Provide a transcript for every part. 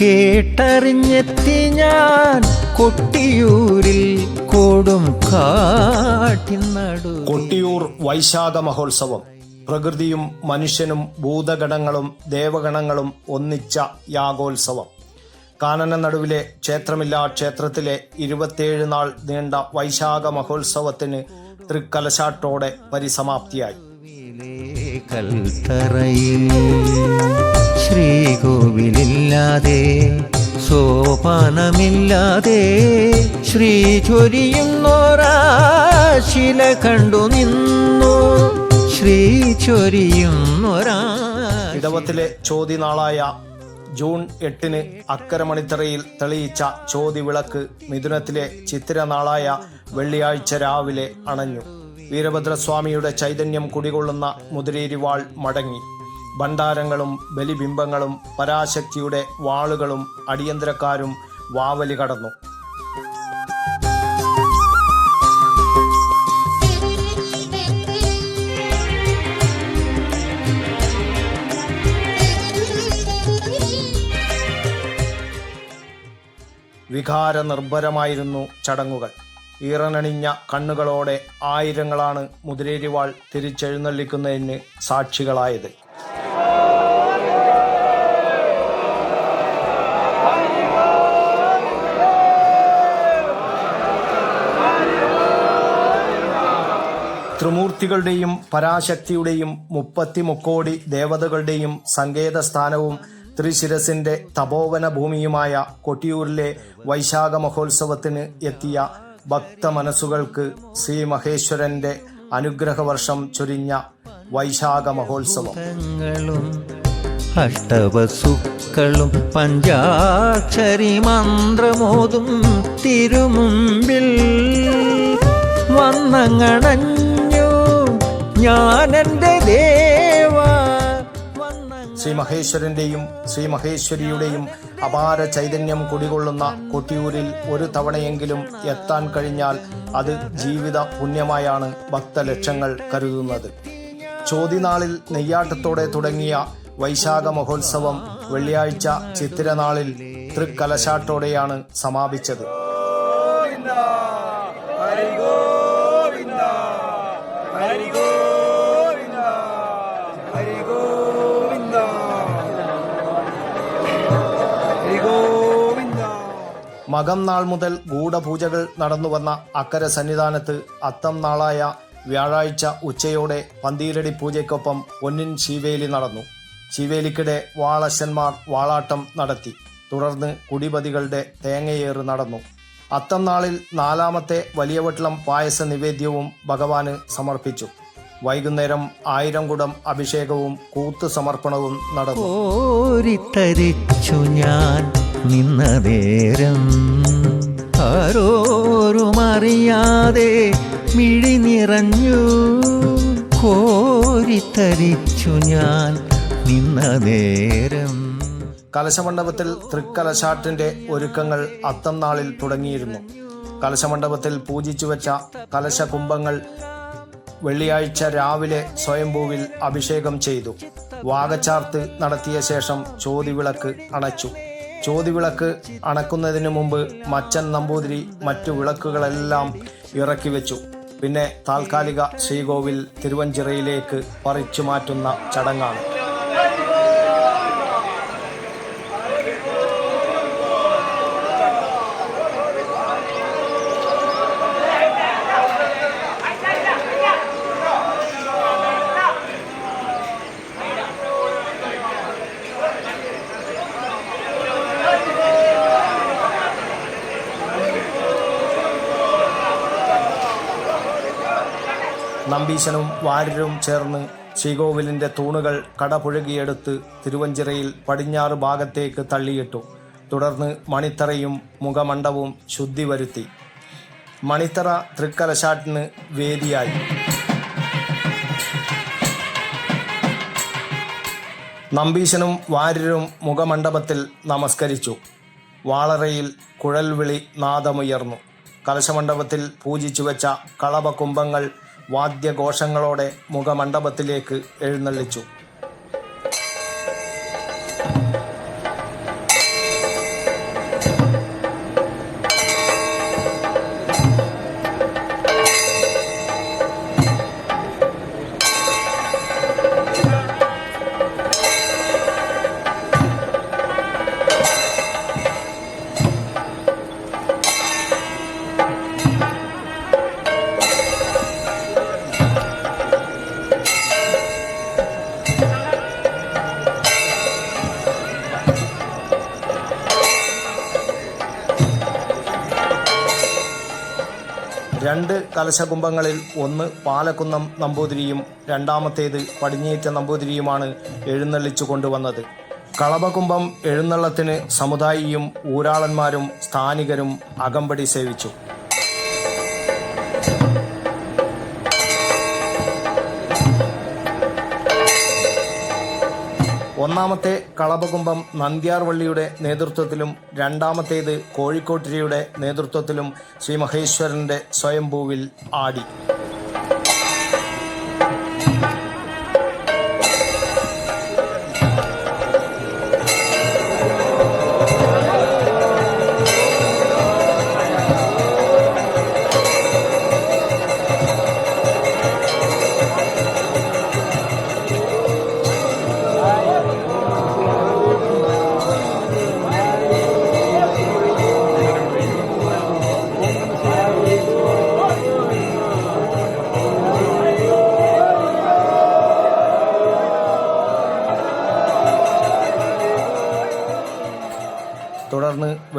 കേട്ടറിഞ്ഞെത്തി ഞാൻ കൊട്ടിയൂരിൽ കൊടും കാട്ടിനടു കൊട്ടിയൂർ വൈശാഖ മഹോത്സവം പ്രകൃതിയും മനുഷ്യനും ഭൂതഗണങ്ങളും ദേവഗണങ്ങളും ഒന്നിച്ച യാഗോത്സവം. കാനന നടുവിലെ ക്ഷേത്രമില്ലാ ക്ഷേത്രത്തിലെ ഇരുപത്തിയേഴ് നാൾ നീണ്ട വൈശാഖ മഹോത്സവത്തിന് തൃക്കലശാട്ടോടെ പരിസമാപ്തിയായി. കൽത്തറയിൽ ശ്രീകോവിലില്ലാതെ സോപാനമില്ലാതെ ശ്രീ ചൊരിയുന്നൊരാശില കണ്ടു നിന്നു. ശ്രീ ചൊരിയുന്നോരാ ഇടവത്തിലെ ചോതി നാളായ ജൂൺ എട്ടിന് അക്കരമണിത്തറയിൽ തെളിയിച്ച ചോതി വിളക്ക് മിഥുനത്തിലെ ചിത്തിര നാളായ വെള്ളിയാഴ്ച രാവിലെ അണഞ്ഞു. വീരഭദ്രസ്വാമിയുടെ ചൈതന്യം കുടികൊള്ളുന്ന മുതിരേരിവാൾ മടങ്ങി. ഭണ്ഡാരങ്ങളും ബലിബിംബങ്ങളും പരാശക്തിയുടെ വാളുകളും അടിയന്തരക്കാരും വാവലി കടന്നു. വികാര നിർഭരമായിരുന്നു ചടങ്ങുകൾ. ഈറനണിഞ്ഞ കണ്ണുകളോടെ ആയിരങ്ങളാണ് മുതിരേരിവാൾ തിരിച്ചെഴുന്നള്ളിക്കുന്നതിന് സാക്ഷികളായത്. ത്രിമൂർത്തികളുടെയും പരാശക്തിയുടെയും മുപ്പത്തി മുക്കോടി ദേവതകളുടെയും സങ്കേത സ്ഥാനവും ത്രിശിരസിന്റെ തപോവന ഭൂമിയുമായ കൊട്ടിയൂരിലെ വൈശാഖ മഹോത്സവത്തിന് എത്തിയ ഭക്തമനസ്സുകൾക്ക് ശ്രീ മഹേശ്വരന്റെ അനുഗ്രഹവർഷം ചൊരിഞ്ഞ വൈശാഖ മഹോത്സവം അഷ്ടവസുക്കളും പഞ്ചാക്ഷരി മന്ത്രമോതും തിരുമുമ്പിൽ വന്നങ്ങണഞ്ഞു ഞാനെന്റെ ദേവ ശ്രീ മഹേശ്വരന്റെയും ശ്രീ മഹേശ്വരിയുടെയും അപാര ചൈതന്യം കുടികൊള്ളുന്ന കൊട്ടിയൂരിൽ ഒരു തവണയെങ്കിലും എത്താൻ കഴിഞ്ഞാൽ അത് ജീവിത പുണ്യമായാണ് ഭക്തലക്ഷങ്ങൾ കരുതുന്നത്. ചോതിനാളിൽ നെയ്യാട്ടത്തോടെ തുടങ്ങിയ വൈശാഖ മഹോത്സവം വെള്ളിയാഴ്ച ചിത്തിരനാളിൽ തൃക്കലശാട്ടോടെയാണ് സമാപിച്ചത്. മകം നാൾ മുതൽ ഗൂഢപൂജകൾ നടന്നുവന്ന അക്കര സന്നിധാനത്ത് അത്തം നാളായ വ്യാഴാഴ്ച ഉച്ചയോടെ പന്തീരടി പൂജയ്ക്കൊപ്പം പൊന്നിൻ ശീവേലി നടന്നു. ശീവേലിക്കിടെ വാളശന്മാർ വാളാട്ടം നടത്തി. തുടർന്ന് കുടിപതികളുടെ തേങ്ങയേറ് നടന്നു. അത്തം നാളിൽ നാലാമത്തെ വലിയവട്ടളം പായസ നിവേദ്യവും ഭഗവാന് സമർപ്പിച്ചു. വൈകുന്നേരം ആയിരം കുടം അഭിഷേകവും കൂത്ത് സമർപ്പണവും നടന്നു. ഞാൻ നിന്ന നേരം. ആരോരും അറിയാതെ മിഴി നിറഞ്ഞു കോരിത്തരിച്ചു ഞാൻ നിന്ന നേരം. കലശമണ്ഡപത്തിൽ തൃക്കലശാട്ടിന്റെ ഒരുക്കങ്ങൾ അത്തം നാളിൽ തുടങ്ങിയിരുന്നു. കലശമണ്ഡപത്തിൽ പൂജിച്ചു വെച്ച കലശകുംഭങ്ങൾ വെള്ളിയാഴ്ച രാവിലെ സ്വയംഭൂവിൽ അഭിഷേകം ചെയ്തു. വാഗച്ചാർത്ത് നടത്തിയ ശേഷം ചോതിവിളക്ക് അണച്ചു. ചോതിവിളക്ക് അണക്കുന്നതിന് മുമ്പ് മച്ചൻ നമ്പൂതിരി മറ്റു വിളക്കുകളെല്ലാം ഇറക്കി വെച്ചു. പിന്നെ താൽക്കാലിക ശ്രീകോവിൽ തിരുവഞ്ചിറയിലേക്ക് പറിച്ചു മാറ്റുന്ന ചടങ്ങാണ്. നമ്പീശനും വാര്യരും ചേർന്ന് ശ്രീകോവിലിന്റെ തൂണുകൾ കടപുഴകിയെടുത്ത് തിരുവഞ്ചിറയിൽ പടിഞ്ഞാറ് ഭാഗത്തേക്ക് തള്ളിയിട്ടു. തുടർന്ന് മണിത്തറയും മുഖമണ്ഡവും ശുദ്ധി വരുത്തി മണിത്തറ തൃക്കലശാട്ടിന് വേദിയായി. നമ്പീശനും വാര്യരും മുഖമണ്ഡപത്തിൽ നമസ്കരിച്ചു. വാളറയിൽ കുഴൽവിളി നാദമുയർന്നു. കലശമണ്ഡപത്തിൽ പൂജിച്ചു വെച്ച കളഭകുംഭങ്ങൾ വാദ്യഘോഷങ്ങളോടെ മുഖമണ്ഡപത്തിലേക്ക് എഴുന്നള്ളിച്ചു. കലശകുംഭങ്ങളിൽ ഒന്ന് പാലക്കുന്നം നമ്പൂതിരിയും രണ്ടാമത്തേത് പടിഞ്ഞേറ്റ നമ്പൂതിരിയുമാണ് എഴുന്നള്ളിച്ചു കൊണ്ടുവന്നത്. കളഭകുംഭം എഴുന്നള്ളത്തിന് സമുദായിയും ഊരാളന്മാരും സ്ഥാനികരും അകമ്പടി സേവിച്ചു. ഒന്നാമത്തെ കളഭകുംഭം നന്ദ്യാർവള്ളിയുടെ നേതൃത്വത്തിലും രണ്ടാമത്തേത് കോഴിക്കോട്ടിരിയുടെ നേതൃത്വത്തിലും ശ്രീ മഹേശ്വരന്റെ സ്വയംഭൂവിൽ ആടി.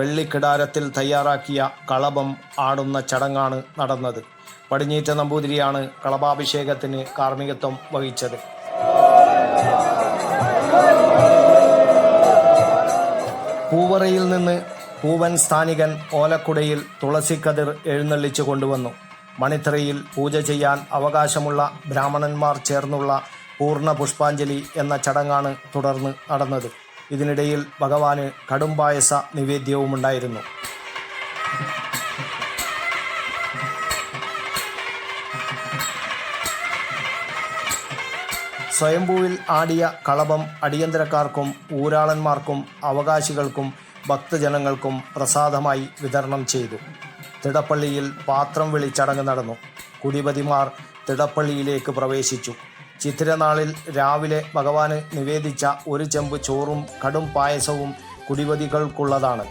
തുടർന്ന് വെള്ളിക്കിടാരത്തിൽ തയ്യാറാക്കിയ കളഭം ആടുന്ന ചടങ്ങാണ് നടന്നത്. പടിഞ്ഞീറ്റ നമ്പൂതിരിയാണ് കളഭാഭിഷേകത്തിന് കാർമ്മികത്വം വഹിച്ചത്. പൂവറയിൽ നിന്ന് പൂവൻ സ്ഥാനികൻ ഓലക്കുടയിൽ തുളസിക്കതിർ എഴുന്നള്ളിച്ചു കൊണ്ടുവന്നു. മണിത്തറയിൽ പൂജ ചെയ്യാൻ അവകാശമുള്ള ബ്രാഹ്മണന്മാർ ചേർന്നുള്ള പൂർണ പുഷ്പാഞ്ജലി എന്ന ചടങ്ങാണ് തുടർന്ന് നടന്നത്. ഇതിനിടയിൽ ഭഗവാന് കടുംപായസ നിവേദ്യവുമുണ്ടായിരുന്നു സ്വയംഭൂവിൽ ആടിയ കളഭം അടിയന്തരക്കാർക്കും ഊരാളന്മാർക്കും അവകാശികൾക്കും ഭക്തജനങ്ങൾക്കും പ്രസാദമായി വിതരണം ചെയ്തു. തിടപ്പള്ളിയിൽ പാത്രം വിളി ചടങ്ങ് നടന്നു. കുടിപതിമാർ തിടപ്പള്ളിയിലേക്ക് പ്രവേശിച്ചു. ചിത്തിരനാളിൽ രാവിലെ ഭഗവാന് നിവേദിച്ച ഒരു ചെമ്പ് ചോറും കടും പായസവും കുടിപതികൾക്കുള്ളതാണ്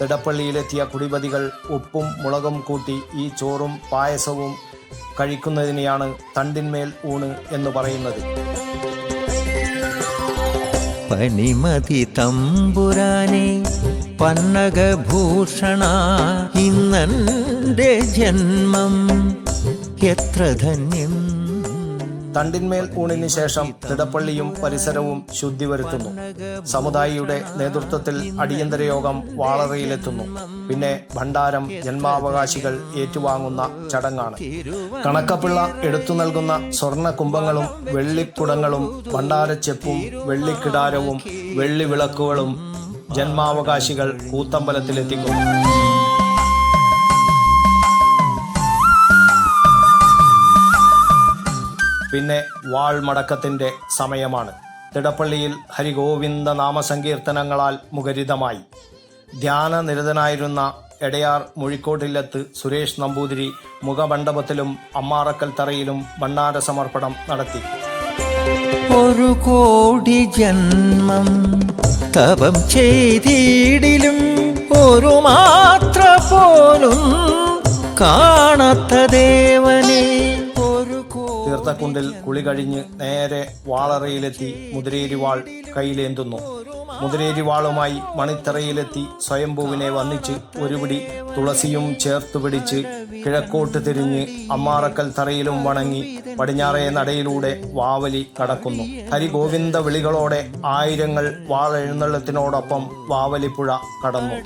തിടപ്പള്ളിയിലെത്തിയ കുടിപതികൾ ഉപ്പും മുളകും കൂട്ടി ഈ ചോറും പായസവും കഴിക്കുന്നതിനെയാണ് തണ്ടിന്മേൽ ഊണ് എന്ന് പറയുന്നത്. പനിമതി തമ്പുരാനെ പന്നകഭൂഷണ ഇന്നന്റെ ജന്മം. എത്ര ധന്യം തണ്ടിന്മേൽ ഊണിന് ശേഷം തിടപ്പള്ളിയും പരിസരവും ശുദ്ധി വരുത്തുന്നു സമുദായിയുടെ നേതൃത്വത്തിൽ അടിയന്തര യോഗം വാളറയിലെത്തുന്നു. പിന്നെ ഭണ്ഡാരം ജന്മാവകാശികൾ ഏറ്റുവാങ്ങുന്ന ചടങ്ങാണ്. കണക്കപ്പിള്ള എടുത്തു നൽകുന്ന സ്വർണ കുംഭങ്ങളും വെള്ളിക്കുടങ്ങളും ഭണ്ഡാരച്ചെപ്പും വെള്ളിക്കിടാരവും വെള്ളിവിളക്കുകളും ജന്മാവകാശികൾ കൂത്തമ്പലത്തിലെത്തിക്കുന്നു. പിന്നെ വാൾമടക്കത്തിന്റെ സമയമാണ്. തിടപ്പള്ളിയിൽ ഹരിഗോവിന്ദ നാമസങ്കീർത്തനങ്ങളാൽ മുഖരിതമായി. ധ്യാന നിരതനായിരുന്ന എടയാർ മുഴിക്കോട്ടില്ലത്ത് സുരേഷ് നമ്പൂതിരി മുഖമണ്ഡപത്തിലും അമ്മാറക്കൽ തറയിലും ഭണ്ണാര സമർപ്പണം നടത്തി. ഒരു കോടി ജന്മം തപം ചെയ്തിടിലും ഒരു മാത്ര പോലും കാണാത്ത ദേവനെ. തീർത്ഥക്കുണ്ടിൽ കുളി കഴിഞ്ഞ് നേരെ വാളറയിലെത്തി മുതിരേരിവാൾ കയ്യിലേന്തുന്നു. മുതിരേരിവാളുമായി മണിത്തറയിലെത്തി സ്വയംഭൂവിനെ വന്നിച്ച് ഒരുപിടി തുളസിയും ചേർത്ത് പിടിച്ച് കിഴക്കോട്ട് തിരിഞ്ഞ് അമ്മാറക്കൽ തറയിലും വണങ്ങി പടിഞ്ഞാറേ നടയിലൂടെ വാവലി കടക്കുന്നു ഹരിഗോവിന്ദ വിളികളോടെ ആയിരങ്ങൾ വാളെഴുന്നള്ളത്തിനോടൊപ്പം വാവലിപ്പുഴ കടന്നു.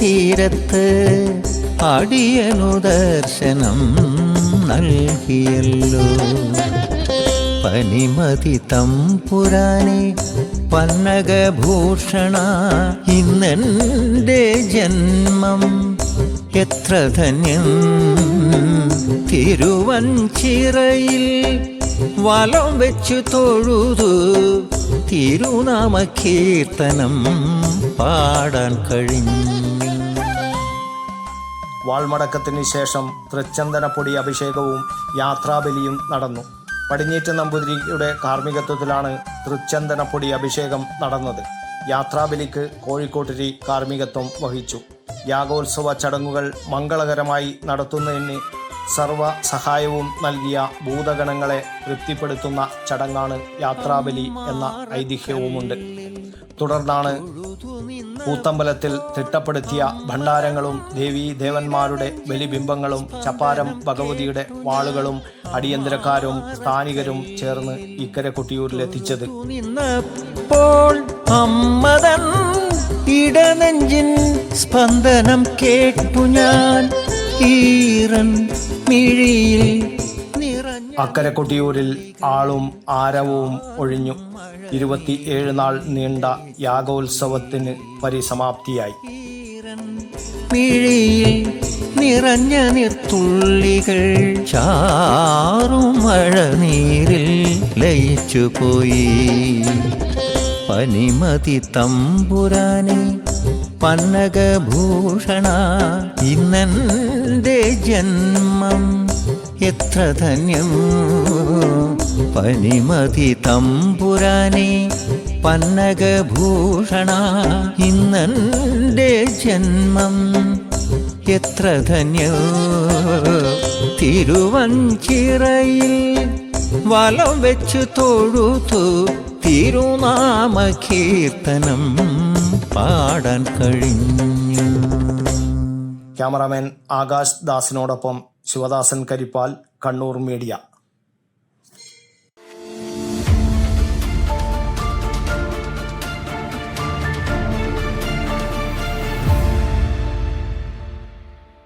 തീരത്ത് അടിയനു ദർശനം നൽകിയല്ലോ. പനിമതി തമ്പുരാനെ പന്നകഭൂഷണ ഇന്നെന്റെ ജന്മം. എത്ര ധന്യം തിരുവഞ്ചിറയിൽ വലം വെച്ചു തൊഴുതു. തിരുനാമ കീർത്തനം പാടാൻ കഴിഞ്ഞു. വാൾമടക്കത്തിന് ശേഷം തൃച്ചന്ദനപ്പൊടി അഭിഷേകവും യാത്രാബലിയും നടന്നു. പടിഞ്ഞീറ്റ് നമ്പൂതിരിയുടെ കാർമ്മികത്വത്തിലാണ് തൃച്ചന്ദനപ്പൊടി അഭിഷേകം നടന്നത്. യാത്രാബലിക്ക് കോഴിക്കോട്ടിരി കാർമ്മികത്വം വഹിച്ചു. യാഗോത്സവ ചടങ്ങുകൾ മംഗളകരമായി നടത്തുന്നതിന് സർവ സഹായവും നൽകിയ ഭൂതഗണങ്ങളെ തൃപ്തിപ്പെടുത്തുന്ന ചടങ്ങാണ് യാത്രാബലി എന്ന ഐതിഹ്യവുമുണ്ട്. തുടർന്നാണ് കൂത്തമ്പലത്തിൽ തിട്ടപ്പെടുത്തിയ ഭണ്ഡാരങ്ങളും ദേവീ ദേവന്മാരുടെ ബലിബിംബങ്ങളും ചപ്പാരം ഭഗവതിയുടെ വാളുകളും അടിയന്തരക്കാരും സ്ഥാനികരും ചേർന്ന് ഇക്കരെ കൊട്ടിയൂരിലെത്തിച്ചത്. ഇടനെഞ്ചിൻ സ്പന്ദനം കേട്ടു ഞാൻ. ഈറൻ മിഴിയിൽ നിറഞ്ഞ അക്കരെ കൊട്ടിയൂരിൽ ആളും ആരവവും ഒഴിഞ്ഞു. ഇരുപത്തിയേഴ് നാൾ നീണ്ട യാഗോത്സവത്തിന് പരിസമാപ്തിയായി. നിറഞ്ഞ നിർത്തുള്ളികൾ ചാറും മഴ നീരിൽ ലയിച്ചു പോയി പനിമതി തമ്പുരാനെ പന്നകഭൂഷണ ഇന്നെന്റെ ജന്മം? എത്ര ധന്യം. പനിമതി തമ്പുരാനെ പന്നകഭൂഷണ ഇന്നെ ജന്മം. എത്ര ധന്യം. തിരുവഞ്ചിറയിൽ വലം വെച്ചു തൊഴുതു തിരുനാമ കീർത്തനം പാടാൻ കഴിഞ്ഞു. ക്യാമറാമാൻ ആകാശ് ദാസിനോടൊപ്പം ശിവദാസൻ കരിപ്പാൽ കണ്ണൂർ മീഡിയ.